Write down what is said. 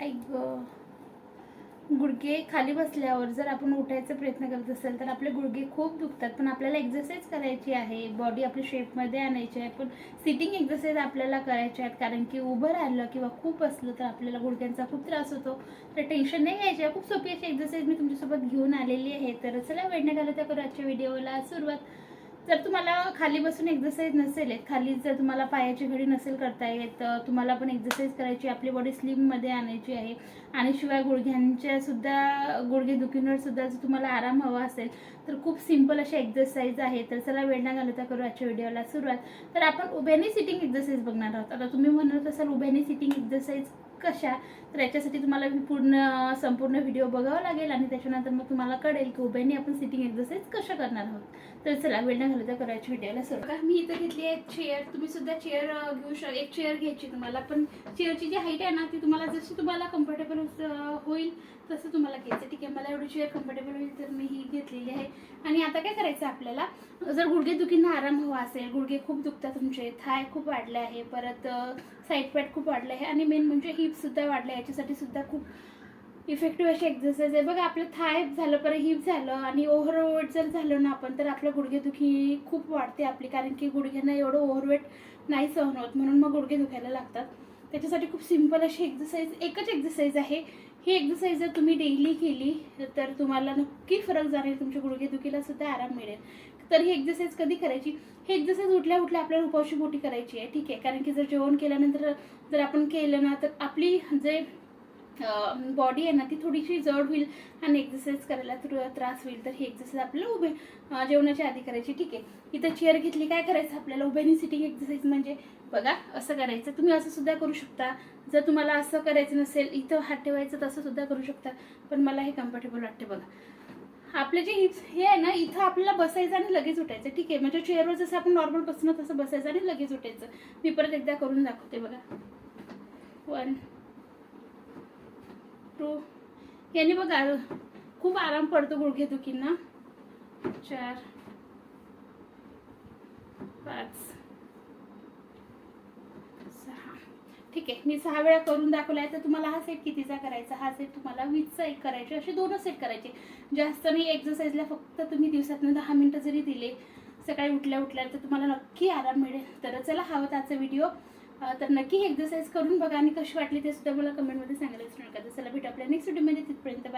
ऐक गुडघे खाली बसल्यावर जर आपण उठायचा प्रयत्न करत असेल तर आपले गुडघे खूप दुखतात पण आपल्याला एक्झरसाईज करायची आहे. बॉडी आपली शेपमध्ये आणायची आहे पण सिटिंग एक्झरसाईज आपल्याला करायच्या आहेत. कारण की उभं राहिलं किंवा खूप असलं तर आपल्याला गुडघ्यांचा खूप त्रास होतो. तर टेन्शन नाही घ्यायची आहे. खूप सोपी अशी एक्झरसाईज मी तुमच्यासोबत घेऊन आलेली आहे. तर चला वेळ नाही घालवता करू आजच्या व्हिडिओला सुरुवात. जर तुम्हाला खाली बसून एक्सरसाइज नसेल येत खाली जर तुम्हाला पायाची घडी नसेल करता येत तर तुम्हाला पण एक्सरसाइज करायची आपली बॉडी स्लिममध्ये आणायची आहे. आणि शिवाय गुडघ्यांच्या सुद्धा गुडघे दुखींवर सुद्धा जर तुम्हाला आराम हवा असेल तर खूप सिंपल अशी एक्सरसाइज आहे. तर चला वेळ न घालवता करू आजच्या व्हिडिओला सुरुवात. तर आपण उभ्याने सिटिंग एक्सरसाइज बघणार आहोत. आता तुम्ही म्हणत असाल उभ्याने सिटिंग एक्सरसाइज कशा? तर याच्यासाठी तुम्हाला पूर्ण संपूर्ण व्हिडिओ बघावा लागेल आणि त्याच्यानंतर मग तुम्हाला कळेल की उभ्याने आपण सिटिंग एक्सरसाइज कशा करणार आहोत. तर चला वेळ न घालवता करायची व्हिडिओला सुरू का मी इथं घेतली आहे चेअर तुम्ही सुद्धा चेअर घेऊ शक एक चेअर घ्यायची तुम्हाला. पण चेअरची जी हाईट आहे ना ती तुम्हाला जशी तुम्हाला कम्फर्टेबल होईल तसं तुम्हाला घ्यायचं ठीक आहे मला एवढी चेअर कम्फर्टेबल होईल तर मी ही घेतलेली आहे. आणि आता काय करायचं आपल्याला? जर गुडघे दुखींना आराम हवा असेल गुडघे खूप दुखतात तुमचे थाय खूप वाढले आहे परत साईड पॅट खूप वाढले आहे. आणि मेन म्हणजे हिपसुद्धा वाढले याच्यासाठी सुद्धा खूप इफेक्टिव्ह अशी एक्सरसाइज आहे. बघा आपलं थाय झालं परत हिप झालं आणि ओव्हरवेट जर झालं ना आपण तर आपलं गुडघेदुखी खूप वाढते आपली. कारण की गुडघ्यांना एवढं ओव्हरवेट नाही सहन होत. म्हणून मग गुडघे दुखायला लागतात. त्याच्यासाठी खूप सिंपल अशी एक्झरसाईज एकच एक्झरसाईज आहे. ही एक्झरसाईज जर तुम्ही डेली केली तर तुम्हाला नक्की फरक जाणेल तुमच्या गुडघेदुखीला सुद्धा आराम मिळेल. तर ही एक्झरसाईज कधी करायची? ही एक्झरसाईज उठल्या उठल्या आपल्याला उपाशी मोठी करायची आहे ठीक आहे. कारण की जर जेवण केल्यानंतर जर आपण केलं ना तर आपली जे बॉडी आहे ना ती थोडीशी जड होईल आणि एक्सरसाइज करायला त्रास होईल. तर ही एक्सरसाइज आपल्याला उभे जेवणाच्या आधी करायची. ठीक आहे. इथं चेअर घेतली काय करायचं? आपल्याला उभ्यानी सिटिंग एक्सरसाइज म्हणजे बघा असं करायचं. तुम्ही असं सुद्धा करू शकता. जर तुम्हाला असं करायचं नसेल इथं हात ठेवायचं तसं सुद्धा करू शकता. पण मला हे कम्फर्टेबल वाटते बघा. आपले जे हिप्स हे आहे ना इथं आपल्याला बसायचं आणि लगेच उठायचं. ठीक आहे. म्हणजे चेअरवर जसं आपण नॉर्मल बसणं तसं बसायचं आणि लगेच उठायचं. मी परत एकदा करून दाखवते बघा. वन टू याने बघा खूप आराम पडतो गुडघेदुखींना चार. पाच. सहा. ठीक आहे मी सहा वेळा करून दाखवला आहे तर तुम्हाला हा सेट कितीचा करायचा? हा सेट तुम्हाला वीसचा एक करायचे असे दोनच सेट करायचे. जास्त नाही एक्झरसाईजला फक्त तुम्ही दिवसातनं दहा मिनटं जरी दिले सकाळी उठल्या उठल्या तर तुम्हाला नक्की आराम मिळेल. तर चला हवं त्याचा व्हिडिओ तर नक्की एक्सरसाइज करून बघा आणि कशी वाटली ते सुद्धा मला कमेंटमध्ये सांगायला विसरू नका तर चला भेटू आपल्या नेक्स्ट व्हिडिओमध्ये तिथपर्यंत bye.